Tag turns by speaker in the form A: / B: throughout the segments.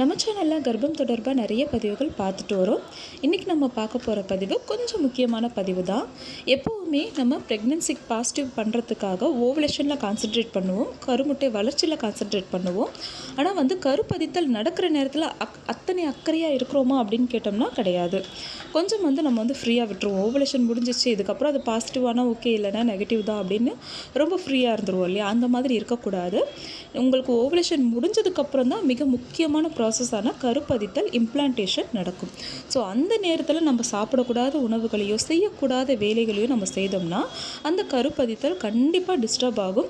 A: நம்ம சேனலில் கர்ப்பம் தொடர்பாக நிறைய பதிவுகள் பார்த்துட்டு வரோம். இன்றைக்கி நம்ம பார்க்க போகிற பதிவு கொஞ்சம் முக்கியமான பதிவு தான். எப்போவுமே நம்ம ப்ரெக்னென்சிக்கு பாசிட்டிவ் பண்ணுறதுக்காக ஓவலேஷனில் கான்சென்ட்ரேட் பண்ணுவோம். கருமுட்டை வளர்ச்சியில் கான்சென்ட்ரேட் பண்ணுவோம். ஆனால் வந்து கருப்பதித்தல் நடக்கிற நேரத்தில் அக் அத்தனை அக்கறையாக இருக்கிறோமா அப்படின்னு கேட்டோம்னா கிடையாது. கொஞ்சம் வந்து நம்ம வந்து ஃப்ரீயாக விட்டுருவோம். ஓவலேஷன் முடிஞ்சிச்சு இதுக்கப்புறம் அது பாசிட்டிவானா ஓகே இல்லைனா நெகட்டிவ் தான் அப்படின்னு ரொம்ப ஃப்ரீயாக இருந்துருவோம் இல்லையா? அந்த மாதிரி இருக்கக்கூடாது. உங்களுக்கு ஓவலேஷன் முடிஞ்சதுக்கப்புறம் தான் மிக முக்கியமான ப்ராசஸான கருப்பதித்தல் இம்ப்ளான்டேஷன் நடக்கும். ஸோ அந்த நேரத்தில் நம்ம சாப்பிடக்கூடாத உணவுகளையோ செய்யக்கூடாத வேலைகளையோ நம்ம செய்தோம்னா அந்த கருப்பதித்தல் கண்டிப்பாக டிஸ்டர்ப் ஆகும்.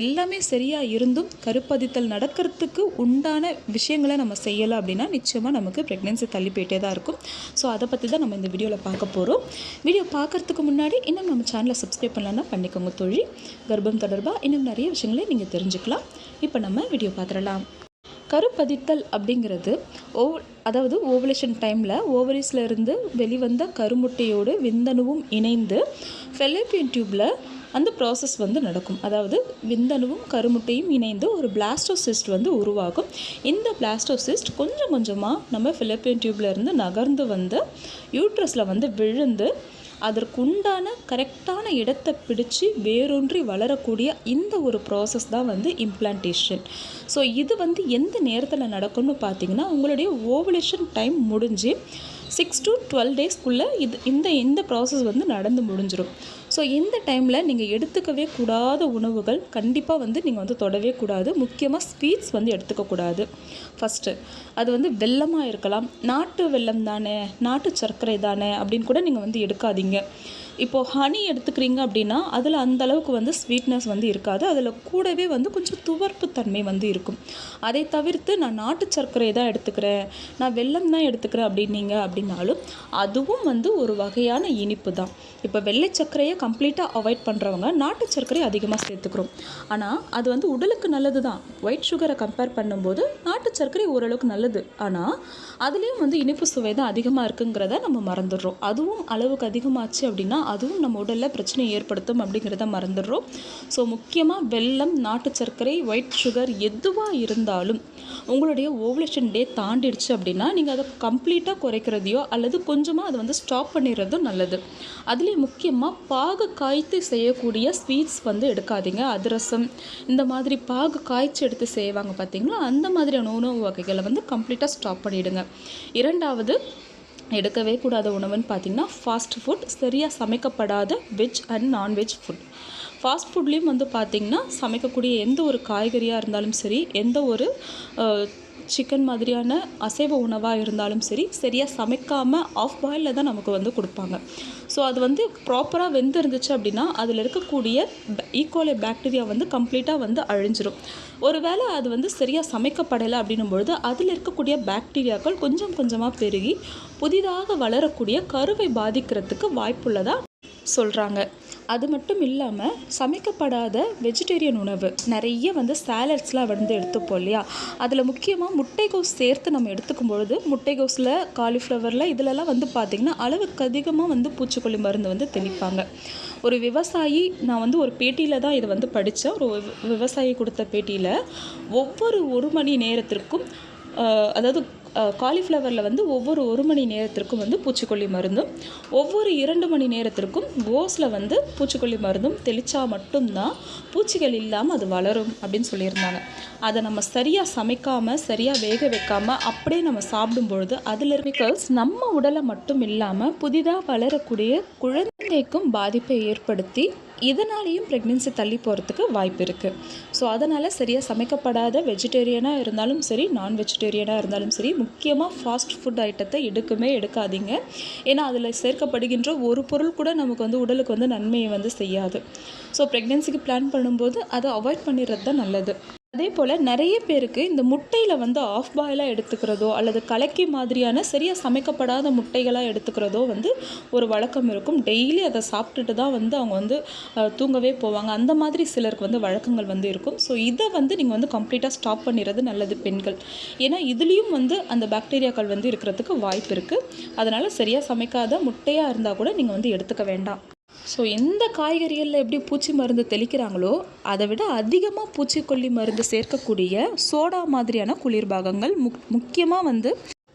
A: எல்லாமே சரியாக இருந்தும் கருப்பதித்தல் நடக்கிறதுக்கு உண்டான விஷயங்களை நம்ம செய்யலை அப்படின்னா நிச்சயமாக நமக்கு ப்ரெக்னென்சி தள்ளி போயிட்டே தான் இருக்கும். ஸோ அதை பற்றி தான் நம்ம இந்த வீடியோவில் பார்க்க போகிறோம் வீடியோ பார்க்குறதுக்கு முன்னாடி இன்னும் நம்ம சேனலை சப்ஸ்கிரைப் பண்ணலான்னா பண்ணிக்கோங்க தொழில் கர்ப்பம் தொடர்பாக இன்னும் நிறைய விஷயங்களை நீங்கள் தெரிஞ்சுக்கலாம். இப்போ நம்ம வீடியோ பார்த்துடலாம். கருப்பதித்தல் அப்படிங்கிறது ஓ அதாவது ஓவலேஷன் டைமில் ஓவரிஸில் இருந்து வெளிவந்த கருமுட்டையோடு விந்தணுவும் இணைந்து ஃபெலோப்பியன் டியூப்பில் அந்த ப்ராசஸ் வந்து நடக்கும். அதாவது விந்தணுவும் கருமுட்டையும் இணைந்து ஒரு பிளாஸ்டோசிஸ்ட் வந்து உருவாகும். இந்த பிளாஸ்டோசிஸ்ட் கொஞ்சம் கொஞ்சமாக நம்ம ஃபிலிப்பியன் டியூப்லேருந்து நகர்ந்து வந்து யூட்ரஸில் வந்து விழுந்து அதற்குண்டான கரெக்டான இடத்தை பிடிச்சு வேரூன்றி வளரக்கூடிய இந்த ஒரு ப்ராசஸ் தான் வந்து இம்ப்ளான்டேஷன் ஸோ இது வந்து எந்த நேரத்தில் நடக்கும்னு பார்த்தீங்கன்னா உங்களுடைய ஓவலேஷன் டைம் முடிஞ்சு சிக்ஸ் டு டுவெல் டேஸ்க்குள்ளே இது இந்த இந்த ப்ராசஸ் வந்து நடந்து முடிஞ்சிடும் ஸோ இந்த டைமில் நீங்கள் எடுத்துக்கவே கூடாத உணவுகள் கண்டிப்பாக வந்து நீங்கள் வந்து தொடவே கூடாது. முக்கியமாக ஸ்வீட்ஸ் வந்து எடுத்துக்கக்கூடாது ஃபஸ்ட்டு அது வந்து வெள்ளமாக இருக்கலாம். நாட்டு வெல்லம் தானே நாட்டு சர்க்கரை தானே அப்படின்னு கூட நீங்கள் வந்து எடுக்காதீங்க. இப்போது ஹனி எடுத்துக்கிறீங்க அப்படின்னா அதில் அந்த அளவுக்கு வந்து ஸ்வீட்னஸ் வந்து இருக்காது. அதில் கூடவே வந்து கொஞ்சம் துவர்ப்பு தன்மை வந்து இருக்கும். அதை தவிர்த்து நான் நாட்டு சர்க்கரை தான் எடுத்துக்கிறேன். நான் வெல்லம் தான் எடுத்துக்கிறேன் அப்படின்னீங்க அப்படின்னாலும் அதுவும் வந்து ஒரு வகையான இனிப்பு தான். இப்போ வெள்ளை சர்க்கரையை கம்ப்ளீட்டாக அவாய்ட் பண்ணுறவங்க நாட்டு சர்க்கரை அதிகமாக சேர்த்துக்கிறோம். ஆனால் அது வந்து உடலுக்கு நல்லது தான் ஒயிட் சுகரை கம்பேர் பண்ணும்போது நாட்டு சர்க்கரை ஓரளவுக்கு நல்லது. ஆனால் அதுலேயும் வந்து இனிப்பு சுவை தான் அதிகமாக இருக்குங்கிறத நம்ம மறந்துடுறோம். அதுவும் அளவுக்கு அதிகமாச்சு அப்படின்னா அதுவும் நம்ம உடலில் பிரச்சனை ஏற்படுத்தும் அப்படிங்கிறத மறந்துடுறோம். ஸோ முக்கியமாக வெல்லம் நாட்டு சர்க்கரை ஒயிட் சுகர் எதுவாக இருந்தாலும் உங்களுடைய ஓவலேஷன் டே தாண்டிடுச்சு அப்படின்னா நீங்கள் அதை கம்ப்ளீட்டாக குறைக்கிறதையோ அல்லது கொஞ்சமாக அதை வந்து ஸ்டாப் பண்ணிடுறதும் நல்லது. அதுலேயும் முக்கியமாக பாகு காய்த்து செய்யக்கூடிய ஸ்வீட்ஸ் வந்து எடுக்காதீங்க. அதிரசம் இந்த மாதிரி பாகு காய்ச்சி எடுத்து செய்வாங்க பார்த்தீங்களா அந்த மாதிரியான உணவு வகைகளை வந்து கம்ப்ளீட்டாக ஸ்டாப் பண்ணிவிடுங்க இரண்டாவது எடுக்கவே கூடாத உணவுன்னு பார்த்தீங்கன்னா ஃபாஸ்ட் ஃபுட் சரியாக சமைக்கப்படாத veg and nonveg food fast ஃபுட்லேயும் வந்து பார்த்திங்கன்னா சமைக்கக்கூடிய எந்த ஒரு காய்கறியாக இருந்தாலும் சரி எந்த ஒரு சிக்கன் மாதிரியான அசைவ உணவாக இருந்தாலும் சரி சரியாக சமைக்காமல் ஆஃப் பாயிலில் தான் நமக்கு வந்து கொடுப்பாங்க. ஸோ அது வந்து ப்ராப்பராக வெந்து இருந்துச்சு அப்படின்னா அதில் இருக்கக்கூடிய ஈக்கோலை பாக்டீரியா e. வந்து கம்ப்ளீட்டாக வந்து அழிஞ்சிரும். ஒருவேளை அது வந்து சரியாக சமைக்கப்படலை அப்படின்னும் பொழுது அதில் இருக்கக்கூடிய பாக்டீரியாக்கள் கொஞ்சம் கொஞ்சமாக பெருகி புதிதாக வளரக்கூடிய கருவை பாதிக்கிறதுக்கு வாய்ப்புள்ளதாக சொல்கிறாங்க அது மட்டும் இல்லாமல் சமைக்கப்படாத வெஜிடேரியன் உணவு. நிறைய வந்து சேலட்ஸ்லாம் வந்து எடுத்துப்போம் இல்லையா? அதில் முக்கியமாக முட்டைகோஸ் சேர்த்து நம்ம எடுத்துக்கும் பொழுது முட்டைகோஸில் காலிஃப்ளவரில் இதிலலாம் வந்து பார்த்திங்கன்னா அளவுக்கு அதிகமாக வந்து பூச்சிக்கொல்லி மருந்து வந்து தெளிப்பாங்க. ஒரு விவசாயி நான் வந்து ஒரு பேட்டியில் தான் இதை வந்து படித்தேன் ஒரு விவசாயி கொடுத்த பேட்டியில் ஒவ்வொரு ஒரு மணி நேரத்திற்கும் அதாவது காலிஃப்ளவரில் வந்து ஒவ்வொரு ஒரு மணி நேரத்திற்கும் வந்து பூச்சிக்கொல்லி மருந்தும் ஒவ்வொரு இரண்டு மணி நேரத்திற்கும் கோஸில் வந்து பூச்சிக்கொல்லி மருந்தும் தெளித்தா மட்டும்தான் பூச்சிகள் இல்லாமல் அது வளரும் அப்படின்னு சொல்லியிருந்தாங்க. அதை நம்ம சரியாக சமைக்காமல் சரியாக வேக வைக்காமல் அப்படியே நம்ம சாப்பிடும் பொழுது அதில் கெமிக்கல்ஸ் நம்ம உடலை மட்டும் இல்லாமல் புதிதாக வளரக்கூடிய குழந்தைக்கும் பாதிப்பை ஏற்படுத்தி இதனாலேயும் ப்ரெக்னென்சி தள்ளி போகிறதுக்கு வாய்ப்பு இருக்குது ஸோ அதனால் சரியாக சமைக்கப்படாத வெஜிடேரியனாக இருந்தாலும் சரி நான் வெஜிடேரியனாக இருந்தாலும் சரி முக்கியமாக ஃபாஸ்ட் ஃபுட் ஐட்டத்தை எடுக்குமே எடுக்காதீங்க. ஏன்னா அதில் சேர்க்கப்படுகின்ற ஒரு பொருள் கூட நமக்கு வந்து உடலுக்கு வந்து நன்மையை வந்து செய்யாது. ஸோ ப்ரெக்னென்சிக்கு பிளான் பண்ணும்போது அதை அவாய்ட் பண்ணிடுறது தான் நல்லது. அதே போல் நிறைய பேருக்கு இந்த முட்டையில் வந்து ஆஃப் பாயிலாக எடுத்துக்கிறதோ அல்லது கலக்கி மாதிரியான சரியாக சமைக்கப்படாத முட்டைகளாக எடுத்துக்கிறதோ வந்து ஒரு வழக்கம் இருக்கும். டெய்லி அதை சாப்பிட்டுட்டு தான் வந்து அவங்க வந்து தூங்கவே போவாங்க. அந்த மாதிரி சிலருக்கு வந்து வழக்கங்கள் வந்து இருக்கும். ஸோ இதை வந்து நீங்கள் வந்து கம்ப்ளீட்டாக ஸ்டாப் பண்ணிடுறது நல்லது பெண்கள். ஏன்னா இதுலேயும் வந்து அந்த பாக்டீரியாக்கள் வந்து இருக்கிறதுக்கு வாய்ப்பு இருக்குது அதனால் சரியாக சமைக்காத முட்டையாக இருந்தால் கூட நீங்கள் வந்து எடுத்துக்க வேண்டாம். ஸோ எந்த காய்கறிகளில் எப்படி பூச்சி மருந்து தெளிக்கிறாங்களோ அதை விட அதிகமாக பூச்சிக்கொல்லி மருந்து சேர்க்கக்கூடிய சோடா மாதிரியான குளிர்பாகங்கள் முக் முக்கியமாக வந்து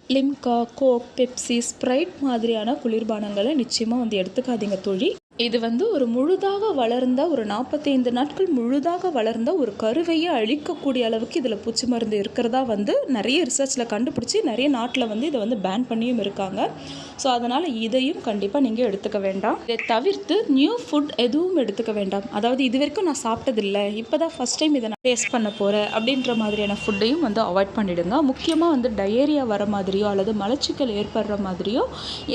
A: லிம்கா கோக் பெப்சி ஸ்ப்ரைட் மாதிரியான குளிர்பானங்களை நிச்சயமாக வந்து எடுத்துக்காதீங்க தோழி. இது வந்து ஒரு முழுதாக வளர்ந்த ஒரு நாற்பத்தைந்து நாட்கள் முழுதாக வளர்ந்த ஒரு கருவையை அழிக்கக்கூடிய அளவுக்கு இதில் பூச்சி மருந்து இருக்கிறதா வந்து நிறைய ரிசர்ச்சில் கண்டுபிடிச்சி நிறைய நாட்டில் வந்து இதை வந்து பேன் பண்ணியும் இருக்காங்க. ஸோ அதனால் இதையும் கண்டிப்பாக நீங்கள் எடுத்துக்க வேண்டாம். இதை தவிர்த்து நியூ ஃபுட் எதுவும் எடுத்துக்க வேண்டாம். அதாவது இது வரைக்கும் நான் சாப்பிட்டதில்லை. இப்போ தான் ஃபஸ்ட் டைம் இதை நான் டேஸ்ட் பண்ண போகிறேன் அப்படின்ற மாதிரியான ஃபுட்டையும் வந்து அவாய்ட் பண்ணிவிடுங்க முக்கியமாக வந்து டயேரியா வர மாதிரியோ அல்லது மலச்சிக்கல் ஏற்படுற மாதிரியோ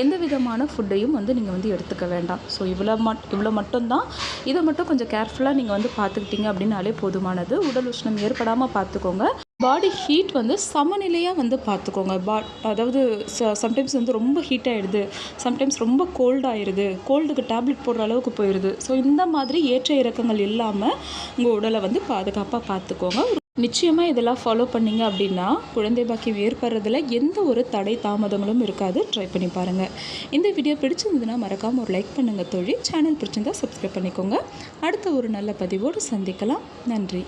A: எந்த விதமான ஃபுட்டையும் வந்து நீங்கள் வந்து எடுத்துக்க வேண்டாம். ஸோ இவ்வளோ மட் இவ்வளோ மட்டும்தான். இதை மட்டும் கொஞ்சம் கேர்ஃபுல்லாக நீங்கள் வந்து பார்த்துக்கிட்டீங்க அப்படின்னாலே போதுமானது. உடல் உஷ்ணம் ஏற்படாமல் பார்த்துக்கோங்க. பாடி ஹீட் வந்து சமநிலையாக வந்து பார்த்துக்கோங்க. பா அதாவது ச சம்டைம்ஸ் வந்து ரொம்ப ஹீட் ஆகிடுது சம்டைம்ஸ் ரொம்ப கோல்ட் ஆயிடுது கோல்டுக்கு டேப்லெட் போடுற அளவுக்கு போயிடுது ஸோ இந்த மாதிரி ஏற்ற இறக்கங்கள் இல்லாமல் உங்கள் உடலை வந்து பாதுகாப்பாக பார்த்துக்கோங்க. நிச்சயமாக இதெல்லாம் ஃபாலோ பண்ணீங்க அப்படின்னா குழந்தை பாக்கியம் ஏற்படுறதுல எந்த ஒரு தடை தாமதங்களும் இருக்காது. ட்ரை பண்ணி பாருங்கள் இந்த வீடியோ பிடிச்சிருந்ததுன்னா மறக்காமல் ஒரு லைக் பண்ணுங்கள் தொழில் சேனல் பிடிச்சிருந்தா சப்ஸ்கிரைப் பண்ணிக்கோங்க. அடுத்த ஒரு நல்ல பதிவோடு சந்திக்கலாம். நன்றி.